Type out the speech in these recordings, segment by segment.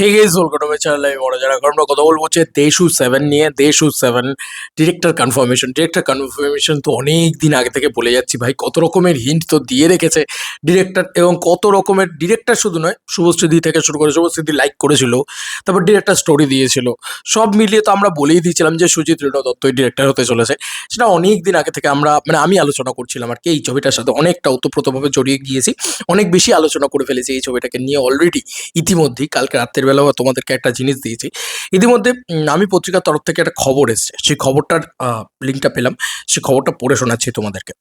হে guess আমরা কথা বলব হচ্ছে দেশু সেভেন নিয়ে দেশু seven director confirmation director confirmation তো অনেক দিন আগে থেকে বলে যাচ্ছি ভাই কত রকমের হিন্ট তো দিয়ে রেখেছে ডিরেক্টর এবং কত রকমের ডিরেক্টর শুধু নয় থেকে শুরু করে লাইক করেছিল, তারপর ডিরেক্টর স্টোরি দিয়েছিল। সব মিলিয়ে তো আমরা বলেই দিয়েছিলাম যে সুজিত রেণু দত্তই ডিরেক্টর হতে চলেছে। সেটা অনেক দিন আগে থেকে আমরা মানে আমি আলোচনা করছিলাম আর কি, এই ছবিটার সাথে অনেকটা ওতপ্রোতভাবে জড়িয়ে গিয়েছি। অনেক বেশি আলোচনা করে ফেলেছি এই ছবিটাকে নিয়ে অলরেডি ইতিমধ্যেই, কালকে রাত্রের বেলাও তোমাদেরকে একটা জিনিস দিয়েছি। ইতিমধ্যে আমি পত্রিকার তরফ থেকে একটা খবর এসছে। সেই খবরটার লিঙ্কটা পেলাম। সেই খবরটা পড়ে শোনাচ্ছি তোমাদেরকে।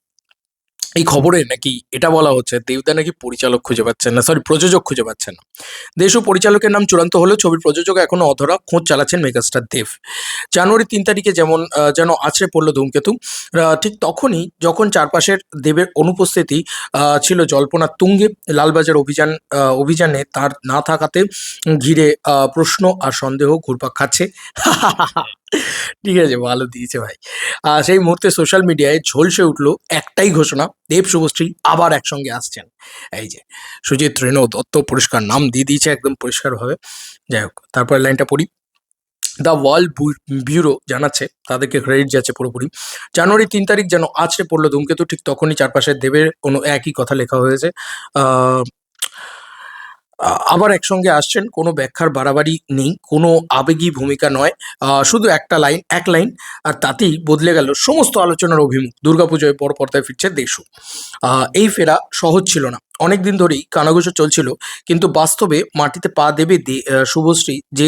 এই খবরে নাকি এটা বলা হচ্ছে, দেবদা নাকি পরিচালক খুঁজে পাচ্ছেন না সরি প্রযোজক খুঁজে পাচ্ছেন না। দেশ ও পরিচালকের নাম চূড়ান্ত হলেও ছবির প্রযোজক এখনও অধরা খোঁজ চালাচ্ছেন মেগাস্টার দেব। জানুয়ারি তিন তারিখে যেমন যেন আছড়ে পড়ল ধূমকেতু ঠিক তখনই যখন চারপাশের দেবের অনুপস্থিতি ছিল জল্পনা তুঙ্গে, লালবাজার অভিযান অভিযানে তার না থাকাতে ঘিরে প্রশ্ন আর সন্দেহ ঘুরপাক খাচ্ছে। ঠিক আছে, ভালো দিয়েছে ভাই। সেই মুহূর্তে সোশ্যাল মিডিয়ায় ঝলসে উঠল একটাই ঘোষণা দেব শুভশ্রী আবার একসঙ্গে আসছেন। এই যে, সুজিত রেণু দত্ত পরিষ্কার নাম দিয়ে দিয়েছে একদম পরিষ্কারভাবে। যাই হোক তারপরে লাইনটা পড়ি। দ্য ওয়ার্ল্ড ব্যুরো জানাচ্ছে, তাদেরকে ক্রেডিট যাচ্ছে পুরোপুরি। জানুয়ারি তিন তারিখ যেন আছড়ে পড়ল ধূমকেতু, ঠিক তখনই চারপাশে দেবের কোনো একই কথা লেখা হয়েছে। আবার একসঙ্গে আসছেন, কোনো ব্যাখ্যার বাড়াবাড়ি নেই, কোনো আবেগী ভূমিকা নয় শুধু একটা লাইন, এক লাইন, আর তাতেই বদলে গেল সমস্ত আলোচনার অভিমুখ। দুর্গাপুজোয় বড় পর্দায় ফিরছে দেশু। এই ফেরা সহজ ছিল না। অনেক দিন ধরেই কানাঘুষো চলছিল, কিন্তু বাস্তবে মাটিতে পা দেবে শুভশ্রী যে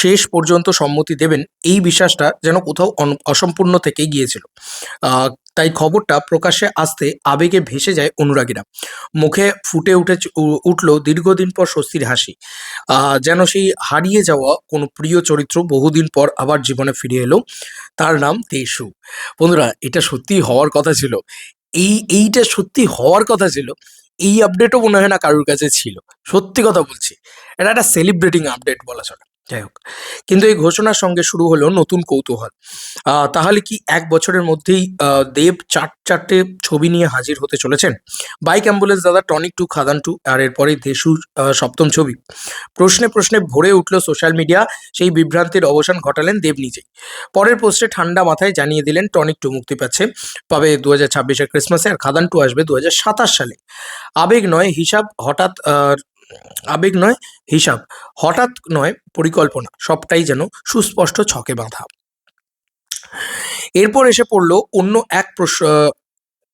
শেষ পর্যন্ত সম্মতি দেবেন, এই বিশ্বাসটা যেন কোথাও অসম্পূর্ণ থেকে গিয়েছিল। তাই খবরটা প্রকাশ্যে আসতে আবেগে ভেসে যায় অনুরাগীরা। মুখে ফুটে উঠে উঠল দীর্ঘদিন পর স্বস্তির হাসি। যেন সেই হারিয়ে যাওয়া কোনো প্রিয় চরিত্র বহুদিন পর আবার জীবনে ফিরে এলো। তার নাম তেসু। বন্ধুরা, এটা সত্যি হওয়ার কথা ছিল। এই, এইটা সত্যি হওয়ার কথা ছিল। এই আপডেটও মনে হয় না কারোর কাছে ছিল। সত্যি কথা বলছি। এটা একটা সেলিব্রেটিং আপডেট বলা চলে। যাই হোক। কিন্তু এই ঘোষণার সঙ্গে শুরু হলো নতুন কৌতূহল। তাহলে কি এক বছরের মধ্যেই দেব চার চারটে ছবি নিয়ে হাজির হতে চলেছেন? বাইক অ্যাম্বুলেন্স দাদা টনিক টু খাদান টু আর এরপরে আহ, সপ্তম ছবি। প্রশ্নে প্রশ্নে ভরে উঠল সোশ্যাল মিডিয়া সেই বিভ্রান্তির অবসান ঘটালেন দেব নিজেই। পরের পোস্টে ঠান্ডা মাথায় জানিয়ে দিলেন টনিক টু মুক্তি পাচ্ছে। পাবে দু হাজার ছাব্বিশের ক্রিসমাসে আর খাদান টু আসবে দু হাজার সাতাশ সালে। আবেগ নয় হিসাব হঠাৎ আবেগ নয়, হিসাব। হঠাৎ নয়, পরিকল্পনা। সবটাই যেন সুস্পষ্ট ছকে বাঁধা। এরপর এসে পড়ল অন্য এক প্রশ্ন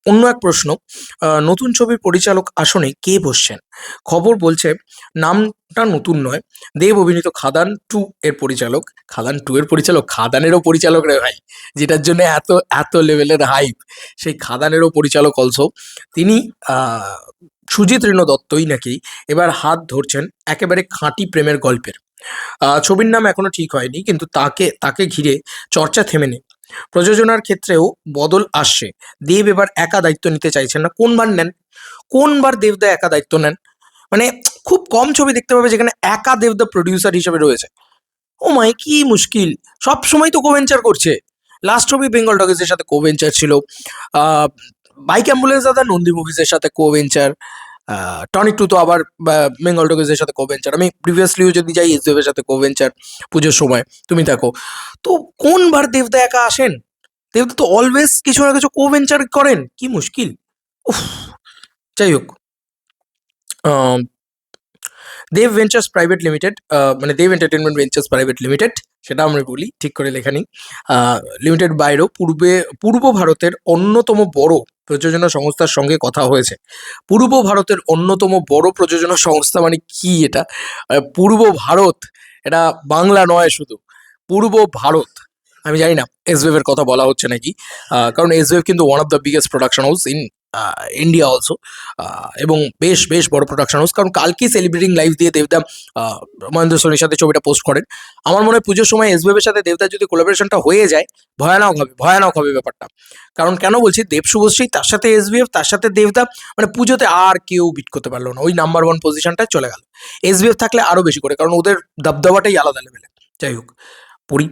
অন্য এক প্রশ্ন। নতুন ছবির পরিচালক আসনে কে বসছেন? খবর বলছে, নামটা নতুন নয়। দেব অভিনীত খাদান টু এর পরিচালক। খাদান টু এর পরিচালক? খাদানেরও পরিচালক রে ভাই। যেটার জন্য এত এত লেভেলের হাইপ সেই খাদানেরও পরিচালক অলসো তিনি সুজিত রেণু দত্তই নাকি এবার হাত ধরছেন একেবারে খাঁটি প্রেমের গল্পের। ছবির নাম এখনও ঠিক হয়নি, কিন্তু তাকে তাকে ঘিরে চর্চা থেমে নেই। প্রযোজনার ক্ষেত্রেও বদল আসছে। দেব এবার একা দায়িত্ব নিতে চাইছেন না। কোনবার নেন? কোনবার দেবদা একা দায়িত্ব নেন? মানে খুব কম ছবি দেখতে পাবে যেখানে একা দেবদা প্রডিউসার হিসেবে রয়েছে। ও মাই, কি মুশকিল! সব সময় তো কোভেঞ্চার করছে। লাস্ট ছবি বেঙ্গল ডগেসের সাথে কোভেঞ্চার ছিল। বাইক অ্যাম্বুলেন্স দাদা, নন্দী মুভিজের সাথে কোভেঞ্চার টনিক টু তো আবার বেঙ্গল ডগেসের সাথে কোভেঞ্চার আমি প্রিভিয়াসলিও যদি যাই এসদেবের সাথে কোভেঞ্চার পুজোর সময়, তুমি দেখো। তো কোনবার দেবদা একা আসেন? দেবদা তো অলওয়েজ কিছু না কিছু কোভেঞ্চার করেন। কি মুশকিল? যাই হোক। দেব ভেঞ্চার্স প্রাইভেট লিমিটেড মানে Dev entertainment ventures private limited সেটা আমরা বলি, ঠিক করে লেখা নেই। লিমিটেড বাইরেও পূর্বে, পূর্ব ভারতের অন্যতম বড় প্রযোজনা সংস্থার সঙ্গে কথা হয়েছে। পূর্ব ভারতের অন্যতম বড় প্রযোজনা সংস্থা মানে কি এটা? পূর্ব ভারত, এটা বাংলা নয় শুধু, পূর্ব ভারত। আমি জানি না এসবেভের কথা বলা হচ্ছে নাকি। কারণ এসবেভ কিন্তু one of the biggest production house in India also এবং বেশ বেশ বড় প্রোডাকশন হাউস কারণ কালকেই সেলিব্রেটিং লাইফ দিয়ে দেবদা মহেন্দ্র সোনির সাথে ছবিটা পোস্ট করেন। আমার মনে হয় পুজোর সময় এসবেভের সাথে দেবদা যদি কোলাবোরেশনটা হয়ে যায়, ভয়ানক হবে ভয়ানক হবে ব্যাপারটা। কারণ কেন বলছি, দেব শুভশ্রী, তার সাথে এসবিএফ তার সাথে দেবদা মানে পুজোতে আর কেউ বিট করতে পারল না। ওই নাম্বার ওয়ান পজিশনটায় চলে গেল। এসবিএফ থাকলে আরও বেশি করে, কারণ ওদের দবদবাটাই আলাদা লেভেলে যাই হোক, পড়ি।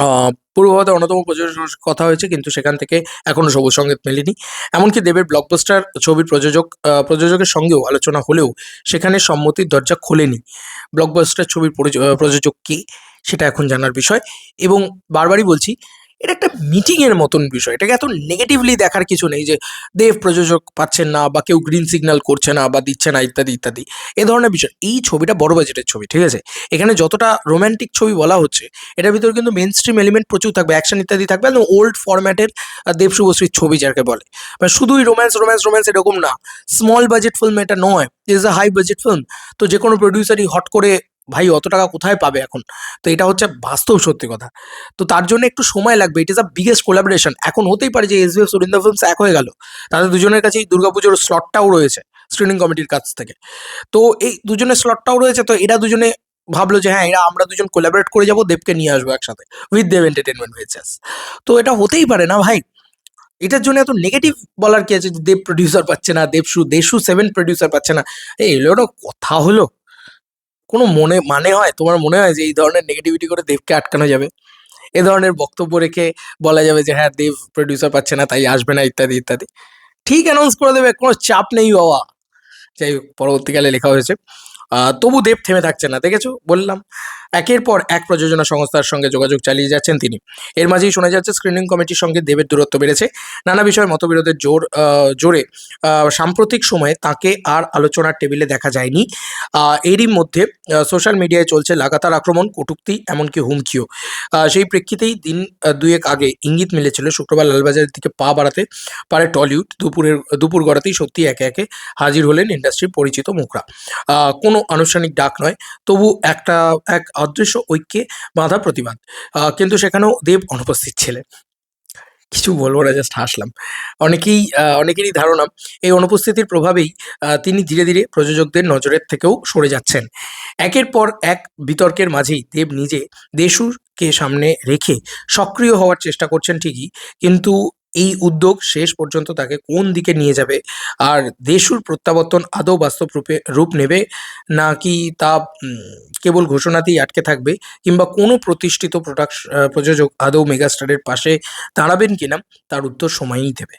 আহ, পূর্বভারতের অন্যতম প্রযোজক কথা হয়েছে কিন্তু সেখান থেকে এখনও সবুজ সংগীত মেলেনি। এমনকি দেবের ব্লকবাস্টার ছবির প্রযোজক প্রযোজকের সঙ্গেও আলোচনা হলেও সেখানে সম্মতির দরজা খোলেনি। ব্লকবাস্টার ছবির প্রযোজক কে সেটা এখন জানার বিষয়। এবং বারবারই বলছি এটা একটা মিটিংয়ের মতন বিষয়। এটাকে এত নেগেটিভলি দেখার কিছু নেই যে দেব প্রযোজক পাচ্ছেন না বা কেউ গ্রিন সিগন্যাল করছে না বা দিচ্ছে না, ইত্যাদি ইত্যাদি। এ ধরনের বিষয়। এই ছবিটা বড় বাজেটের ছবি, ঠিক আছে? এখানে যতটা রোম্যান্টিক ছবি বলা হচ্ছে, এটার ভিতরে কিন্তু মেন স্ট্রিম এলিমেন্ট প্রচুর থাকবে। অ্যাকশন ইত্যাদি থাকবে, একদম ওল্ড ফরম্যাটের দেব শুভশ্রীর ছবি যাকে বলে। মানে শুধুই রোম্যান্স রোম্যান্স রোম্যান্স এরকম না। স্মল বাজেট ফিল্ম এটা নয়। Is a high budget film তো যে কোনো প্রডিউসারই হট করে ভাই, অত টাকা কোথায় পাবে এখন? তো এটা হচ্ছে বাস্তব সত্যি কথা। তো তার জন্য একটু সময় লাগবে। It is a biggest collaboration এখন হতেই পারে যে S B F Surinder films এক হয়ে গেল। তাদের দুজনের কাছে কাছেই দুর্গাপুজোর স্লটটাও রয়েছে স্ক্রিনিং কমিটির কাছ থেকে। তো এই দুজনের স্লটটাও রয়েছে, তো এরা দুজনে ভাবলো যে হ্যাঁ এরা আমরা দুজন কোলাবরেট করে যাব, দেবকে নিয়ে আসব একসাথে উইথ দেব এন্টারটেনমেন্ট ভেঞ্চার্স তো এটা হতেই পারে না ভাই। এটার জন্য এত নেগেটিভ বলার কি আছে যে দেব প্রডিউসার পাচ্ছে না দেবশু দেশু সেভেন প্রডিউসার পাচ্ছে না? এই এলো কথা হলো। কোনো মনে মানে হয়? তোমার মনে হয় যে এই ধরনের নেগেটিভিটি করে দেবকে আটকানো যাবে? এ ধরনের বক্তব্য রেখে বলা যাবে যে হ্যাঁ দেব প্রডিউসার পাচ্ছে না তাই আসবে না ইত্যাদি ইত্যাদি। ঠিক অ্যানাউন্স করে দেবে কোনো চাপ নেই বাবা। যাই হোক, পরবর্তীকালে লেখা হয়েছে। তবু দেব থেমে থাকছে না, দেখেছ? বললাম। একের পর এক প্রযোজনা সংস্থার সঙ্গে যোগাযোগ চালিয়ে যাচ্ছেন তিনি। এর মাঝেই শোনা যাচ্ছে স্ক্রিনিং কমিটির সঙ্গে দেবের দূরত্ব বেড়েছে। নানা বিষয়ে মতবিরোধের জোর জোরে সাম্প্রতিক সময়ে তাকে আর আলোচনার টেবিলে দেখা যায়নি। এরই মধ্যে সোশ্যাল মিডিয়ায় চলছে লাগাতার আক্রমণ, কটুক্তি, এমনকি হুমকিও। সেই প্রেক্ষিতেই দিন দুয়েক আগে ইঙ্গিত মিলেছিল, শুক্রবার লালবাজারের দিকে পা বাড়াতে পারে টলিউড। দুপুরের দুপুর গড়াতেই সত্যি একে একে হাজির হলেন ইন্ডাস্ট্রির পরিচিত মুখরা। কোনো আনুষ্ঠানিক ডাক নয়, তবু একটা, এক অদৃশ্য ঐক্যে বাঁধা প্রতিবাদ কিন্তু সেখানেও দেব অনুপস্থিত ছিলেন। কিছু বলব না জাস্ট হাসলাম। অনেকেই অনেকেরই ধারণা, এই অনুপস্থিতির প্রভাবেই তিনি ধীরে ধীরে প্রযোজকদের নজরের থেকেও সরে যাচ্ছেন। একের পর এক বিতর্কের মাঝেই দেব নিজে দেশুকে সামনে রেখে সক্রিয় হওয়ার চেষ্টা করছেন ঠিকই, কিন্তু এই উদ্যোগ শেষ পর্যন্ত তাকে কোন দিকে নিয়ে যাবে? আর দেশুর প্রত্যাবর্তন আদৌ বাস্তব রূপে রূপ নেবে? নাকি তা কেবল ঘোষণাতেই আটকে থাকবে? কিংবা কোনো প্রতিষ্ঠিত প্রোডাক্ট প্রযোজক আদৌ মেগাস্টারের পাশে দাঁড়াবেন কিনা? তার উত্তর সময়ই দেবে।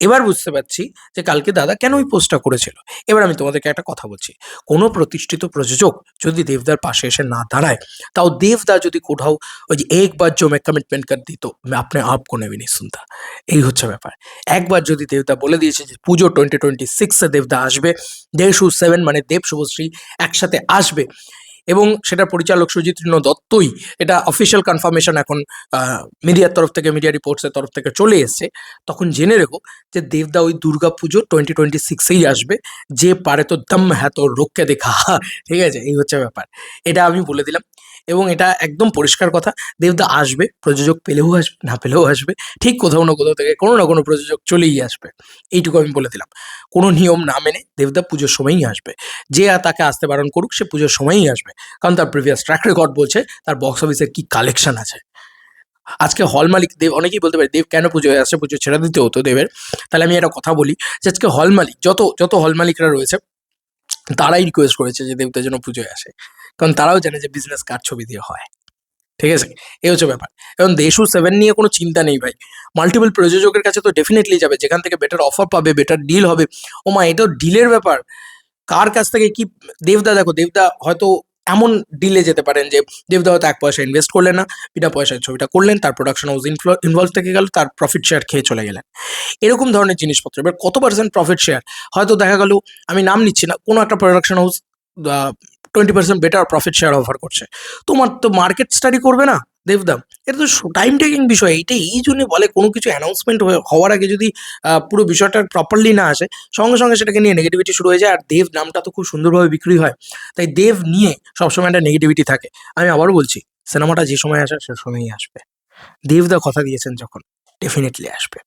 এবার বুঝতে পারছি যে কালকে দাদা কেন ওই পোস্টটা করেছিল। এবার আমি তোমাদেরকে একটা কথা বলছি। কোনো প্রতিষ্ঠিত প্রযোজক যদি দেবদার পাশে এসে না দাঁড়ায়, তাও দেবদা যদি কোথাও ওই যে একবার জমে কমিটমেন্ট কার দিত, আপনি আপকো নেবিনি শুনতা। এই হচ্ছে ব্যাপার। একবার যদি দেবদা বলে দিয়েছে যে পুজো টোয়েন্টি টোয়েন্টি সিক্সে দেবদা আসবে দেবশু সেভেন মানে দেব, শুভশ্রী একসাথে আসবে এবং সেটা পরিচালক সুজিত দত্তই এটা অফিসিয়াল কনফার্মেশন এখন মিডিয়ার তরফ থেকে মিডিয়া রিপোর্টসের তরফ থেকে চলে এসছে। তখন জেনে রেখো যে দেবদা ওই দুর্গা পুজো টোয়েন্টি টোয়েন্টি সিক্সেই আসবে। যে পারে তো দম হ্যাঁ তো রোগকে দেখা। ঠিক আছে? এই হচ্ছে ব্যাপার। এটা আমি বলে দিলাম। এবং এটা একদম পরিষ্কার কথা। দেবদা আসবে, প্রযোজক পেলেও আসবে, না পেলেও আসবে, ঠিক কোথাও না কোথাও থেকে কোনো না কোনো প্রযোজক চলেই আসবে। এইটুকু আমি বলে দিলাম। কোনো নিয়ম না মেনে দেবদা পুজোর সময়ই আসবে। যে আর তাকে আসতে বারণ করুক, সে পুজোর সময়ই আসবে। কারণ তার প্রিভিয়াস ট্র্যাক রেকর্ড বলছে, তার বক্স অফিসের কি কালেকশন আছে। আজকে হল মালিক দেব, অনেকেই বলতে পারে, দেব, কেন পুজোয় আসছে পুজো ছেড়ে দিতে হতো দেবের। তাহলে আমি একটা কথা বলি যে, আজকে হল মালিক, যত যত হল মালিকরা রয়েছে, তারাই রিকোয়েস্ট করেছে যে দেবতা যেন পুজোয় আসে। কারণ তারাও জানে যে বিজনেস কার ছবি দিয়ে হয়। ঠিক আছে? এই হচ্ছে ব্যাপার। এবং দেশু সেভেন নিয়ে কোনো চিন্তা নেই ভাই। মাল্টিপল প্রযোজকের কাছে তো ডেফিনেটলি যাবে। যেখান থেকে বেটার অফার পাবে বেটার ডিল হবে। ও মা, এটাও ডিলের ব্যাপার। কার কাছ থেকে কি, দেবদা দেখো, দেবদা হয়তো এমন ডিলে যেতে পারেন যে, দেবদা হয়তো এক পয়সা ইনভেস্ট করলেন না, বিনা পয়সায় ছবিটা করলেন, তার প্রোডাকশন হাউস ইনভলভ থেকে গেল, তার প্রফিট শেয়ার খেয়ে চলে গেলেন। এরকম ধরনের জিনিসপত্র। এবার কত পার্সেন্ট প্রফিট শেয়ার হয়তো দেখা গেল, আমি নাম নিচ্ছি না, কোনো একটা production house twenty percent better profit share offer করছে। তোমার তো মার্কেট স্টাডি করবে না, দেবদাম। এটা তো টাইম টেকিং বিষয়। এইটা এই জন্য বলে, কোনো কিছু অ্যানাউন্সমেন্ট হওয়ার আগে যদি পুরো বিষয়টা প্রপারলি না আসে, সঙ্গে সঙ্গে সেটাকে নিয়ে নেগেটিভিটি শুরু হয়ে যায়। আর দেব নামটা তো খুব সুন্দরভাবে বিক্রি হয়। তাই দেব নিয়ে সবসময় একটা নেগেটিভিটি থাকে। আমি আবারও বলছি সিনেমাটা যে সময় আসে, সে সময়ই আসবে। দেবদা কথা দিয়েছেন যখন ডেফিনেটলি আসবে।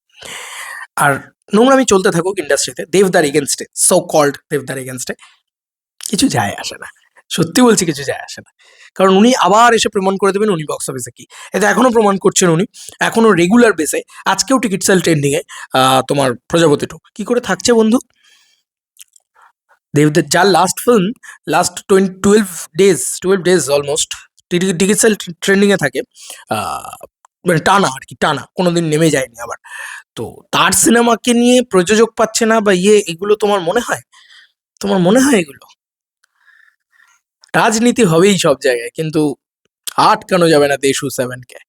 আর নোংরামি চলতে থাকুক ইন্ডাস্ট্রিতে দেবদার এগেনস্টে সো কল্ড দেবদার এগেনস্টে কিছু যায় আসে না। সত্যি বলছি কিছু যায় আসে না। কারণ উনি আবার এসে প্রমাণ করে দেবেন উনি বক্স অফিসে কি। এটা এখনও প্রমাণ করছেন উনি। এখনও রেগুলার বেসে আজকেও টিকিট সেল ট্রেন্ডিংয়ে তোমার প্রজাপতি টু কী করে থাকছে বন্ধু? দেবদের যার last film last twenty twelve days twelve days almost ticket sale ট্রেন্ডিংয়ে থাকে। মানে টানা আর কি, টানা। কোনোদিন নেমে যায়নি আবার। তো তার সিনেমাকে নিয়ে প্রযোজক পাচ্ছে না বা ইয়ে এগুলো তোমার মনে হয়? তোমার মনে হয় এগুলো? রাজনীতি হবেই সব জায়গায়, কিন্তু আটকানো যাবে না দেশু সেভেনকে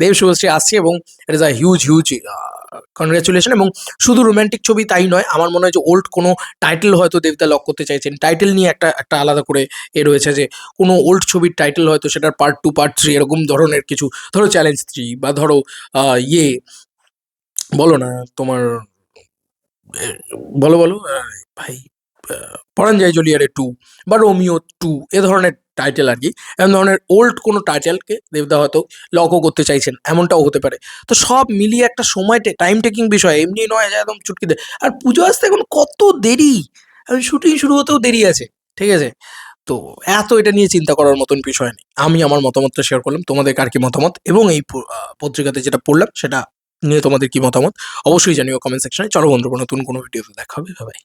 দেব শুভশ্রী আসছে এবং it is a huge huge congratulation এবং শুধু রোমান্টিক ছবি তাই নয়, আমার মনে হয় যে ওল্ড কোনো টাইটেল হয়তো দেবদা লক করতে চাইছেন। টাইটেল নিয়ে একটা একটা আলাদা করে এ রয়েছে যে কোনো ওল্ড ছবির টাইটেল হয়তো সেটার পার্ট টু পার্ট থ্রি এরকম ধরনের কিছু, ধরো চ্যালেঞ্জ থ্রি বা ধরো ইয়ে বলো না তোমার বলো বলো ভাই। যায় জলিয়ারে টু বা রোমিও টু এ ধরনের টাইটেল আর কি। এমন ধরনের ওল্ড কোনো টাইটেলকে দেবদা হয়তো লকও করতে চাইছেন, এমনটাও হতে পারে। তো সব মিলিয়ে একটা সময় টাইম টেকিং বিষয়, এমনি নয় যে একদম চুটকি দে আর পুজো আসতে এখন কত দেরি? এখন শুটিং শুরু হতেও দেরি আছে, ঠিক আছে? তো এত এটা নিয়ে চিন্তা করার মতন বিষয় নেই। আমি আমার মতামতটা শেয়ার করলাম, তোমাদের কার কি মতামত? এবং এই পত্রিকাতে যেটা পড়লাম, সেটা নিয়ে তোমাদের কি মতামত? অবশ্যই জানিও কমেন্ট সেকশনে চলো বন্ধু নতুন কোনো ভিডিওতে দেখা হবে। ভাই